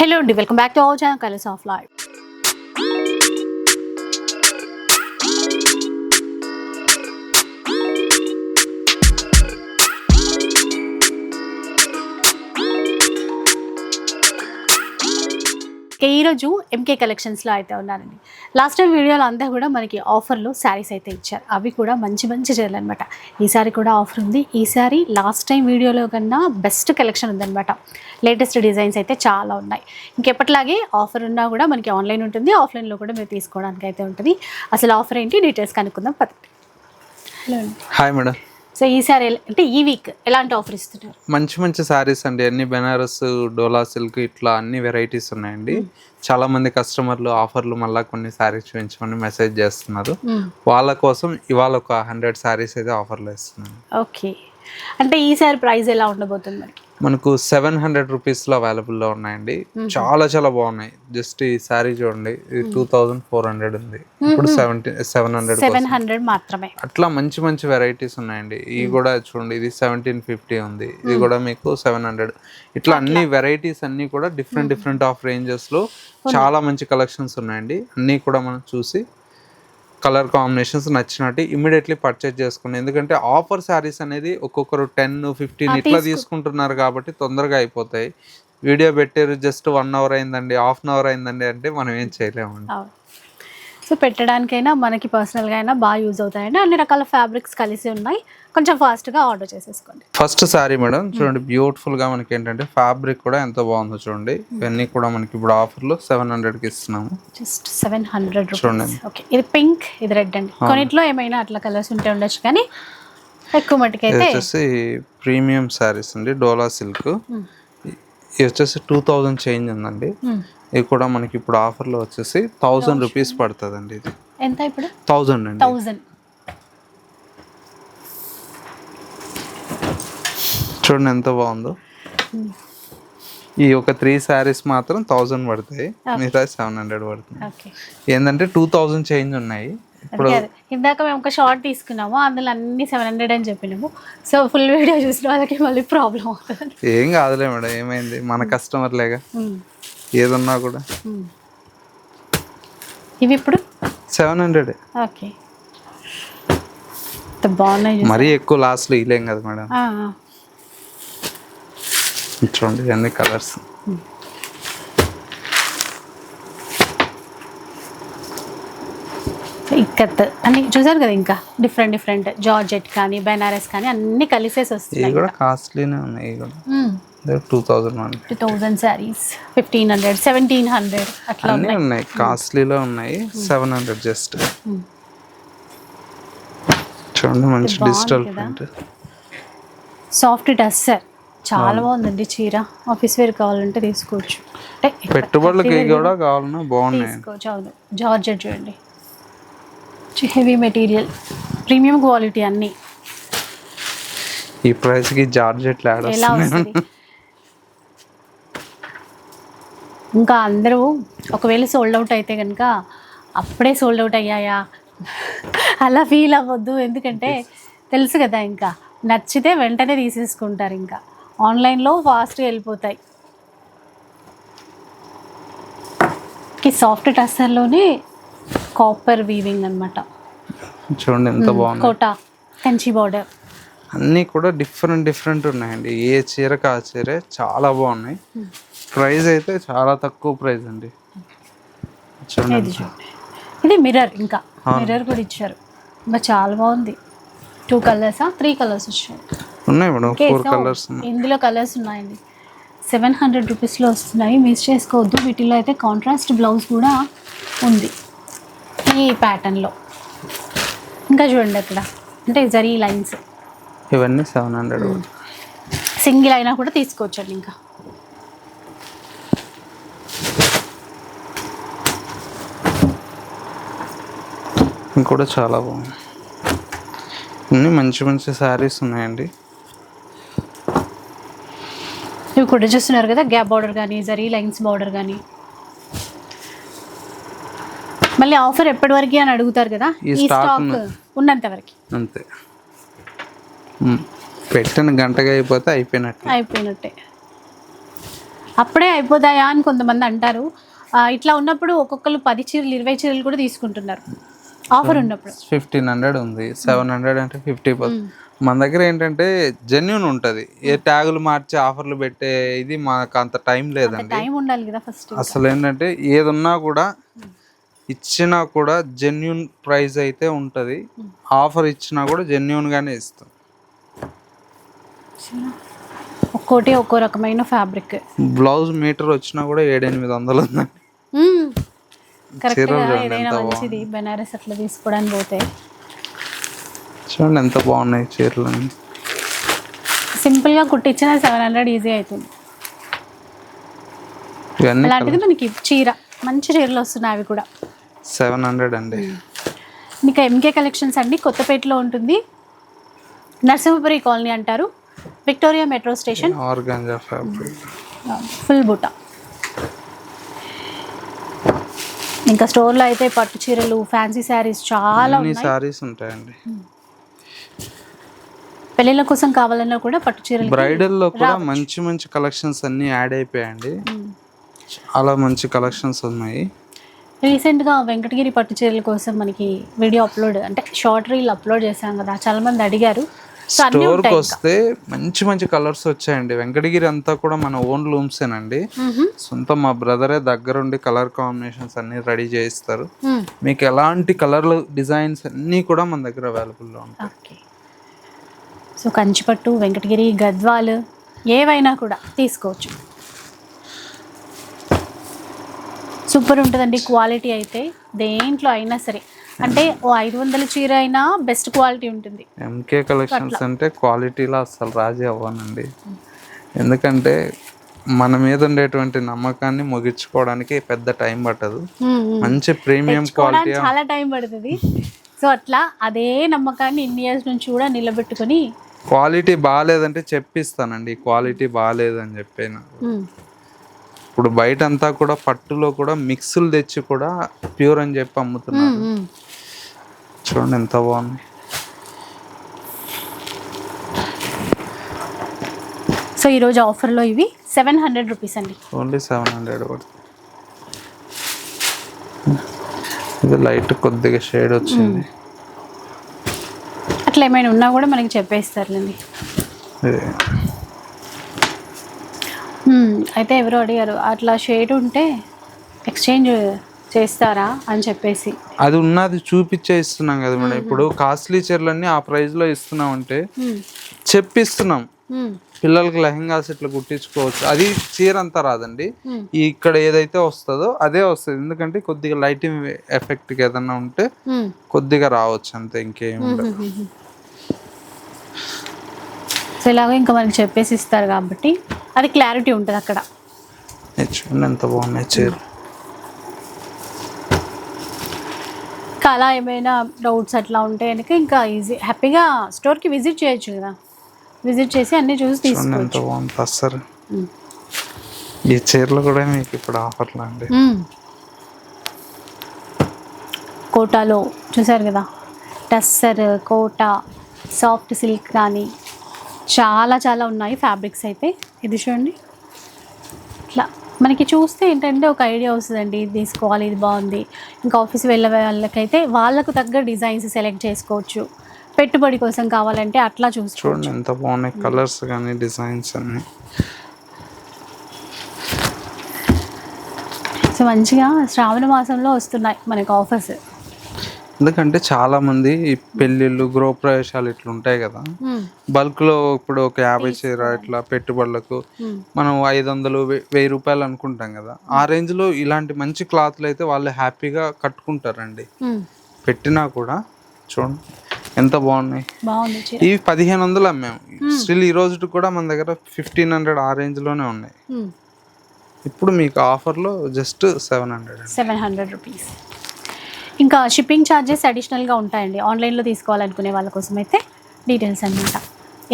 Hello అండి welcome back to all channel colours of life. ఇక ఈరోజు ఎంకే కలెక్షన్స్లో అయితే ఉన్నానండి. లాస్ట్ టైం వీడియోలో అంతా కూడా మనకి ఆఫర్లో శారీస్ అయితే ఇచ్చారు. అవి కూడా మంచి మంచి చీరలు అనమాట ఈసారి కూడా ఆఫర్ ఉంది. ఈసారి లాస్ట్ టైం వీడియోలో కన్నా బెస్ట్ కలెక్షన్ ఉందనమాట లేటెస్ట్ డిజైన్స్ అయితే చాలా ఉన్నాయి. ఇంకెప్పటిలాగే ఆఫర్ ఉన్నా కూడా మనకి ఆన్లైన్ ఉంటుంది. ఆఫ్లైన్లో కూడా మీరు తీసుకోవడానికి అయితే ఉంటుంది. అసలు ఆఫర్ ఏంటి? డీటెయిల్స్ కనుక్కుందాం. పదండి హలో హాయ్ మేడం సో ఈసారి ఎలా- అంటే ఈ వీక్ ఎలాంటి ఆఫర్ ఇస్తున్నారు? మంచి మంచి శారీస్ అండి. అన్ని బెనారస్ డోలా సిల్క్ ఇట్లా అన్ని వెరైటీస్ ఉన్నాయండి. చాలా మంది కస్టమర్లు ఆఫర్లు మళ్ళీ కొన్ని శారీస్ చూపించమని మెసేజ్ చేస్తున్నారు. వాళ్ళ కోసం ఇవాళ ఒక హండ్రెడ్ శారీస్ అయితే ఆఫర్లో ఇస్తున్నాను. ఓకే అంటే ఈసారి ప్రైస్ ఎలా ఉండబోతుంది మరి మనకు సెవెన్ హండ్రెడ్ రూపీస్లో అవైలబుల్లో ఉన్నాయండి. చాలా చాలా బాగున్నాయి. జస్ట్ ఈ శారీ చూడండి ఇది టూ థౌజండ్ ఫోర్ హండ్రెడ్ ఉంది. ఇప్పుడు seventy seven hundred seven hundred మాత్రమే. అట్లా మంచి మంచి వెరైటీస్ ఉన్నాయండి. ఇవి కూడా చూడండి ఇది సెవెంటీన్ ఫిఫ్టీ ఉంది. ఇది కూడా మీకు సెవెన్ హండ్రెడ్. ఇట్లా అన్ని వెరైటీస్ అన్ని కూడా డిఫరెంట్ డిఫరెంట్ ఆఫ్ రేంజెస్లో చాలా మంచి కలెక్షన్స్ ఉన్నాయండి. అన్ని కూడా మనం చూసి కలర్ కాంబినేషన్స్ నచ్చినట్టు ఇమీడియట్లీ పర్చేజ్ చేసుకోండి ఎందుకంటే ఆఫర్ శారీస్ అనేది ఒక్కొక్కరు టెన్ ఫిఫ్టీన్ ఇట్లా తీసుకుంటున్నారు కాబట్టి తొందరగా అయిపోతాయి. వీడియో పెట్టారు జస్ట్ వన్ అవర్ అయిందండి హాఫ్ అన్ అవర్ అయిందండి అంటే మనం ఏం చేయలేమండి. సో పెట్టడానికైనా మనకి పర్సనల్గా అయినా బాగా యూజ్ అవుతాయండి. అన్ని రకాల ఫ్యాబ్రిక్స్ కలిసి ఉన్నాయి. కొంచెం ఫాస్ట్గా ఆర్డర్ చేసేసుకోండి. ఫస్ట్ శారీ మేడం చూడండి బ్యూటిఫుల్గా మనకి ఏంటంటే ఫ్యాబ్రిక్ కూడా ఎంత బాగుందో చూడండి. ఇవన్నీ కూడా మనకి ఇప్పుడు ఆఫర్లో సెవెన్ హండ్రెడ్కి ఇస్తున్నాము. జస్ట్ సెవెన్ హండ్రెడ్ చూడండి. ఓకే ఇది పింక్ ఇది రెడ్ అండి. కొన్నిట్లో ఏమైనా అట్లా కలర్స్ ఉంటే ఉండొచ్చు కానీ ఎక్కువ మటుకైతే వచ్చేసి ప్రీమియం శారీస్ అండి డోలా సిల్క్ ఇది వచ్చేసి టూ థౌజండ్ చేంజ్ ఉందండి. మ్మ్. ఇది కూడా మనకి ఇప్పుడు ఆఫర్లో వచ్చేసి థౌజండ్ రూపీస్ పడుతుంది అండి ఇది. ఎంత ఇప్పుడు? థౌజండ్ అండి. థౌజండ్ చూడండి ఎంత బాగుందో. ఈ ఒక త్రీ శారీస్ మాత్రం థౌజండ్ పడతాయి. మిగతా సెవెన్ హండ్రెడ్ పడుతుంది. ఏంటంటే టూ థౌజండ్ చేంజ్ ఉన్నాయి. ఇప్పుడు ఇందాక మేము ఒక షార్ట్ తీసుకున్నాము. అందులో అన్ని సెవెన్ హండ్రెడ్ అని చెప్పినాము. సో ఫుల్ వీడియో చూసిన వాళ్ళకి మళ్ళీ ప్రాబ్లం అవుతుంది. ఏం కాదులే మేడం ఏమైంది? మన కస్టమర్లేగా. ఏదున్నా కూడా. ఇవి ఇప్పుడు? Seven hundred okay. బాగున్నాయి. మరీ ఎక్కువ లాస్ట్లో ఇలేం కదా మేడం. చూడండి ఇవన్నీ కలర్స్ ఇక్కత్ అన్ని చూసారు కదా ఇంకా? డిఫరెంట్ డిఫరెంట్ జార్జెట్ కానీ బెనారస్ కానీ అన్ని కలిసేసి ఇవి వస్తున్నాయి కూడా కాస్ట్లీనే ఉన్నాయి కూడా. Two thousand two thousand saris fifteen hundred seventeen hundred అట్లా అన్నీ ఉన్నాయి. కాస్ట్లీలో ఉన్నాయి. సెవెన్ హండ్రెడ్ జస్ట్ చూడండి మంచి డిజిటల్ ప్రింట్ సాఫ్ట్ టస్సర్ చాలా బాగుందండి చీర. ఆఫీస్ వేర్ కావాలంటే తీసుకోవచ్చు. పెట్టుబడులకి కూడా కావాలన్నా బాగున్నాయి. తీసుకోవచ్చు అవును. జార్జెట్ చూడండి. హెవీ మెటీరియల్ ప్రీమియం క్వాలిటీ అన్నీ. ఈ ప్రైస్కి జార్జెట్ యాడ్ ఎలా వస్తుంది వస్తుంది ఇంకా అందరూ ఒకవేళ సోల్డ్ అవుట్ అయితే కనుక అప్పుడే సోల్డ్ అవుట్ అయ్యాయా? అలా ఫీల్ అవ్వద్దు. ఎందుకంటే తెలుసు కదా ఇంకా. నచ్చితే వెంటనే తీసేసుకుంటారు ఇంకా. ఆన్లైన్లో ఫాస్ట్గా వెళ్ళిపోతాయి. ఈ సాఫ్ట్ టస్సర్లోనే కాపర్ వీవింగ్ అనమాట చూడండి ఎంత బాగుంది. కోట కంచి బార్డర్ అన్నీ కూడా డిఫరెంట్ డిఫరెంట్ ఉన్నాయండి. ఏ చీరకు ఆ చీరే చాలా బాగున్నాయి. ప్రైస్ అయితే చాలా తక్కువ ప్రైస్ అండి. చూడండి. ఇది మిర్రర్ ఇంకా. మిర్రర్ కూడా ఇచ్చారు. ఇంకా చాలా బాగుంది. టూ కలర్సా త్రీ కలర్స్ వచ్చాయి. ఉన్నాయి మేడం. ఫోర్ కలర్స్ ఇందులో కలర్స్ ఉన్నాయండి. సెవెన్ హండ్రెడ్ రూపీస్లో వస్తున్నాయి. మిస్ చేసుకోవద్దు. వీటిలో అయితే కాంట్రాస్ట్ బ్లౌజ్ కూడా ఉంది. ఈ ప్యాటర్న్లో ఇంకా చూడండి అక్కడ. అంటే జరీ లైన్స్ ఇవన్నీ సెవెన్ హండ్రెడ్ సింగిల్ అయినా కూడా తీసుకోవచ్చండి ఇంకా. కూడా చాలా బాగుంది. అన్నీ మంచి మంచి శారీస్ ఉన్నాయండి. ఇవి కూడా చూస్తున్నారు కదా గ్యాప్ బార్డర్ కానీ జరీ లైన్స్ బార్డర్ కానీ మళ్ళీ ఆఫర్ ఎప్పటి వరకు అని అడుగుతారు కదా ఈ స్టాక్ ఉన్న- ఉన్నంత వరకు. అంతే. పెట్టిన గంటగా అయిపోతే అయిపోయినట్టు. అయిపోయినట్టే. అప్పుడే అయిపోతాయా అని కొంతమంది అంటారు. ఇట్లా ఉన్నప్పుడు ఒక్కొక్కరు పది చీరలు ఇరవై చీరలు కూడా తీసుకుంటున్నారు. ఆఫర్ ఉన్నప్పుడు. ఫిఫ్టీన్ హండ్రెడ్ ఉంది. సెవెన్ హండ్రెడ్ అంటే ఫిఫ్టీ మన దగ్గర ఏంటంటే జెన్యున్ ఉంటది. ఏ ట్యాగులు మార్చి ఆఫర్లు పెట్టే ఇది మాకు అంత టైం లేదండి. టైం ఉండాలి కదా ఫస్ట్ అసలు ఏంటంటే ఏదున్నా కూడా ఇచ్చినా కూడా జెన్యున్ ప్రైస్ అయితే ఉంటది. ఆఫర్ ఇచ్చినా కూడా జెన్యున్ గానే ఇస్తాం. ఒక్కోటి ఒక్కో రకమైన ఫ్యాబ్రిక్ బ్లౌజ్ మీటర్ వచ్చినా కూడా ఏడెనిమిది వందలు ఉందండి. కరెక్ట్గా ఏదైనా మంచిది బెనారస్ అట్లా తీసుకోవడానికి పోతే. చూడండి ఎంత బాగున్నాయి చీరలు సింపుల్గా కుట్టించిన సెవెన్ హండ్రెడ్ ఈజీ అవుతుంది. అలాంటిది మనకి చీర మంచి చీరలు వస్తున్నాయి అవి కూడా. సెవెన్ హండ్రెడ్ అండి. మీకు ఎంకే కలెక్షన్స్ అండి కొత్తపేటలో ఉంటుంది. నరసింహపురి కాలనీ అంటారు. Victoria metro station. Organza fabric. Full బుట్ట ఇంకా స్టోర్లో అయితే పట్టు చీరలు ఫ్యాన్సీ శారీస్ చాలా సారీస్ ఉంటాయండి. పెళ్ళిళ్ళ కోసం కావాలన్నా కూడా పట్టు చీరలు బ్రైడల్లో కూడా మంచి మంచి కలెక్షన్స్ అన్ని యాడ్ అయిపోయాయండి. చాలా మంచి కలెక్షన్స్ ఉన్నాయి. రీసెంట్గా వెంకటగిరి పట్టు చీరల కోసం మనకి వీడియో అప్లోడ్ అంటే షార్ట్ రీల్ అప్లోడ్ చేశాం కదా చాలా మంది అడిగారు. స్టోర్కి ఉంటాయి వస్తే మంచి మంచి కలర్స్ వచ్చాయండి. వెంకటగిరి అంతా కూడా మన ఓన్ లూమ్సేనండి. సొంత మా బ్రదరే దగ్గరుండి కలర్ కాంబినేషన్స్ అన్ని రెడీ చేయిస్తారు. మీకు ఎలాంటి కలర్లు డిజైన్స్ అన్నీ కూడా మన దగ్గర అవైలబుల్లో ఉంటాయి. ఓకే. సో కంచిపట్టు వెంకటగిరి గద్వాల్ ఏవైనా కూడా తీసుకోవచ్చు. సూపర్ ఉంటుందండి క్వాలిటీ అయితే దేంట్లో అయినా సరే. అంటే ఓ ఐదు వందల చీర అయినా బెస్ట్ క్వాలిటీ ఉంటుంది. ఎంకే కలెక్షన్స్ అంటే క్వాలిటీలో అసలు రాజీ అవ్వనండి. ఎందుకంటే మన మీద ఉండేటువంటి నమ్మకాన్ని ముగించుకోవడానికి పెద్ద టైం పట్టదు. మంచి ప్రీమియం క్వాలిటీ చాలా టైం పడుతుంది. సో అట్లా అదే నమ్మకాన్ని ఇన్ని ఇయర్స్ నుంచి కూడా నిలబెట్టుకొని క్వాలిటీ బాగాలేదంటే చెప్పిస్తానండి. క్వాలిటీ బాగాలేదని చెప్పిన. ఇప్పుడు బయట అంతా కూడా పట్టులో కూడా మిక్సులు తెచ్చి కూడా ప్యూర్ అని చెప్పి అమ్ముతున్నారు. చూడండి ఎంత బాగుంది. సో ఈరోజు ఆఫర్లో ఇవి సెవెన్ హండ్రెడ్ రూపీస్ అండి. ఓన్లీ సెవెన్ హండ్రెడ్ ఇది లైట్ కొద్దిగా షేడ్ వచ్చింది. అట్లా ఏమైనా ఉన్నా కూడా మనకి చెప్పేస్తారులేండి. అయితే ఎవరో అడిగారు అట్లా షేడ్ ఉంటే ఎక్స్చేంజ్ చేస్తారా అని చెప్పేసి. అది ఉన్నది చూపించే ఇస్తున్నాం కదా మేడం. ఇప్పుడు కాస్ట్లీ చీరలన్నీ ఆ ప్రైస్లో ఇస్తున్నాం అంటే. చెప్పిస్తున్నాం. పిల్లలకి లెహంగాస్ ఇట్లా కుట్టించుకోవచ్చు. అది చీర అంతా రాదండి. ఇక్కడ ఏదైతే వస్తుందో అదే వస్తుంది. ఎందుకంటే కొద్దిగా లైటింగ్ ఎఫెక్ట్ ఏదన్నా ఉంటే. కొద్దిగా రావచ్చు అంతే ఇంకేం సో ఇలాగ ఇంకా మనకి చెప్పేసి ఇస్తారు కాబట్టి అది క్లారిటీ ఉంటుంది అక్కడ. చూడండి ఎంత బాగున్నాయి చీర ఇంకా అలా ఏమైనా డౌట్స్ అట్లా ఉంటే కనుక ఇంకా ఈజీ హ్యాపీగా స్టోర్కి విజిట్ చేయొచ్చు కదా. విజిట్ చేసి అన్నీ చూసి ఎంత తీసుకోవచ్చు. బాగుంది అస్సలు. మ్మ్. ఈ చీరలు కూడా మీకు ఇప్పుడు ఆఫర్లు అండి? మ్మ్. కోటాలో చూసారు కదా. టస్సర్ కోట సాఫ్ట్ సిల్క్ కానీ చాలా చాలా ఉన్నాయి ఫ్యాబ్రిక్స్ అయితే. ఇది చూడండి. ఇట్లా మనకి చూస్తే ఏంటంటే ఒక ఐడియా వస్తుందండి ఇది తీసుకోవాలి ఇది బాగుంది. ఇంకా ఆఫీస్ వెళ్ళే వాళ్ళకైతే వాళ్ళకు తగ్గ డిజైన్స్ సెలెక్ట్ చేసుకోవచ్చు. పెట్టుబడి కోసం కావాలంటే అట్లా చూసుకోవచ్చు. చూడండి ఎంత బాగున్నాయి కలర్స్ కానీ డిజైన్స్ అన్ని. సో మంచిగా శ్రావణ మాసంలో వస్తున్నాయి మనకి ఆఫర్స్ ఎందుకంటే చాలా మంది ఈ పెళ్ళిళ్ళు గృహప్రవేశాలు ఇట్లా ఉంటాయి కదా. బల్క్లో ఇప్పుడు ఒక యాభై చీర ఇట్లా పెట్టుబడులకు మనం ఐదు వందలు వెయ్యి రూపాయలు అనుకుంటాం కదా. ఆ రేంజ్లో ఇలాంటి మంచి క్లాత్లు అయితే వాళ్ళు హ్యాపీగా కట్టుకుంటారండి. పెట్టినా కూడా చూడండి ఎంత బాగున్నాయి. ఇవి పదిహేను వందలు అమ్మాము స్టిల్ ఈ రోజు కూడా మన దగ్గర ఫిఫ్టీన్ హండ్రెడ్ ఆ రేంజ్లోనే ఉన్నాయి ఇప్పుడు మీకు ఆఫర్లో just seven hundred seven hundred rupees. ఇంకా షిప్పింగ్ ఛార్జెస్ అడిషనల్గా ఉంటాయండి. ఆన్లైన్లో తీసుకోవాలనుకునే వాళ్ళ కోసం అయితే డీటెయిల్స్ అనమాట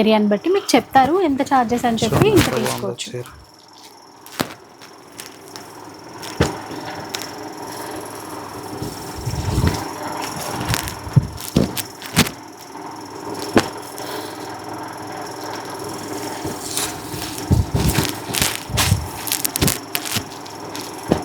ఏరియాని బట్టి మీకు చెప్తారు ఎంత ఛార్జెస్ అని చెప్పి ఇంకా తీసుకోవచ్చు.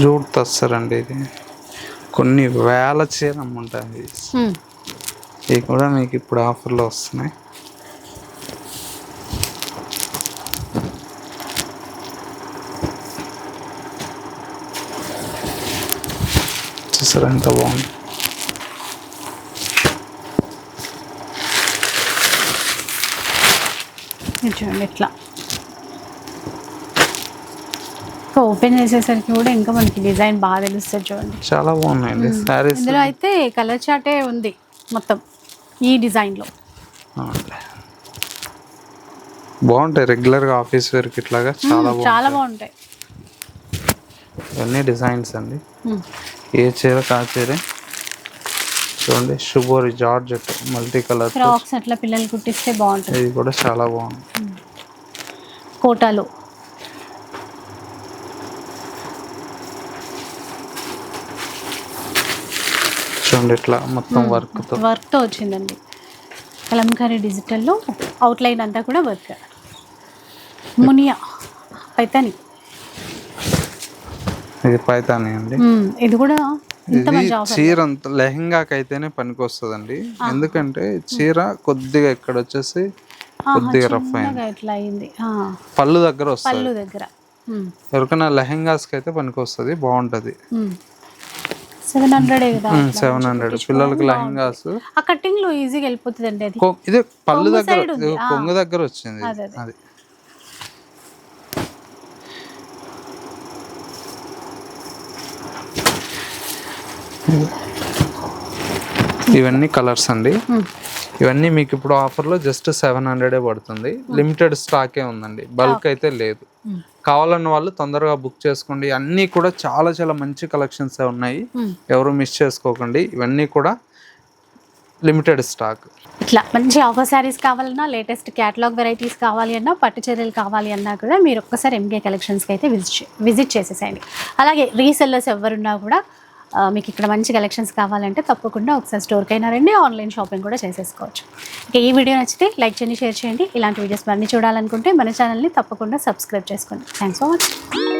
జూట్ తస్తారండి ఇది. కొన్ని వేల చీర అమ్ముంటాయి. మ్మ్. ఇవి కూడా మీకు ఇప్పుడు ఆఫర్లో వస్తున్నాయి. చూసారా ఎంత బాగుంది? చూడండి ఇట్లా. ఓపెన్ చేసేసరికి కూడా ఇంకా మనకి డిజైన్ బాగా తెలుస్తుంది చూడండి. చాలా బాగున్నాయండి శారీస్ ఇందులో అయితే కలర్ చాటే ఉంది మొత్తం ఈ డిజైన్లో బాగుంటాయి రెగ్యులర్గా ఆఫీస్ వేర్కి ఇట్లాగా చాలా చాలా బాగుంటాయి. ఇవన్నీ డిజైన్స్ అండి. ఏ చీర కా చీరే? చూడండి శుభోరి జార్జెట్ మల్టీ కలర్ ఫ్రాక్స్ అట్లా పిల్లలు కుట్టిస్తే బాగుంటుంది. ఇది కూడా చాలా బాగుంది. కోటాలో. చూడండి ఇట్లా మొత్తం వర్క్తో వర్క్తో వచ్చిందండి. కలంకారీ డిజిటల్లో అవుట్లైన్ అంతా కూడా వర్క్ మునియా పైతాని. ఇది పైతాని అండి. ఇది కూడా చీర అంత లెహంగాకి అయితేనే పనికి వస్తుందండి ఎందుకంటే చీర కొద్దిగా ఇక్కడ వచ్చేసి కొద్దిగా రఫ్ అయింది. పళ్ళు దగ్గర వస్తుంది. పళ్ళు దగ్గర. ఎవరికైనా లెహంగాస్కి అయితే పనికి వస్తుంది బాగుంటది సెవెన్ హండ్రెడ్ సెవెన్ హండ్రెడ్ పిల్లలకి లెహంగాస్. ఆ కటింగ్లో ఈజీగా వెళ్ళిపోతుందండి అది. కొ- ఇది పళ్ళు దగ్గర కొంగు దగ్గర వచ్చింది. అదే, అదే. అది. ఇవన్నీ కలర్స్ అండి. ఇవన్నీ మీకు ఇప్పుడు ఆఫర్లో జస్ట్ సెవెన్ హండ్రెడే పడుతుంది. లిమిటెడ్ స్టాకే ఉందండి. బల్క్ అయితే లేదు. కావాలన్న వాళ్ళు తొందరగా బుక్ చేసుకోండి. అన్నీ కూడా చాలా చాలా మంచి కలెక్షన్స్ ఉన్నాయి. ఎవరు మిస్ చేసుకోకండి. ఇవన్నీ కూడా లిమిటెడ్ స్టాక్ ఇట్లా మంచి ఆఫర్ శారీస్ కావాలన్నా లేటెస్ట్ క్యాటలాగ్ వెరైటీస్ కావాలి అన్నా పట్టు చీరలు కావాలి అన్నా కూడా మీరు ఒక్కసారి ఎంకే కలెక్షన్స్కి అయితే విజిట్ విజిట్ చేసేసేయండి. అలాగే రీసెల్లర్స్ ఎవరున్నా కూడా మీకు ఇక్కడ మంచి కలెక్షన్స్ కావాలంటే తప్పకుండా ఒకసారి స్టోర్కి అయినా రండి ఆన్లైన్ షాపింగ్ కూడా చేసేసుకోవచ్చు. ఇక ఈ వీడియో నచ్చితే లైక్ చేయండి షేర్ చేయండి. ఇలాంటి వీడియోస్ మరిన్ని చూడాలనుకుంటే మన ఛానల్ని తప్పకుండా సబ్స్క్రైబ్ చేసుకోండి. Thanks for watching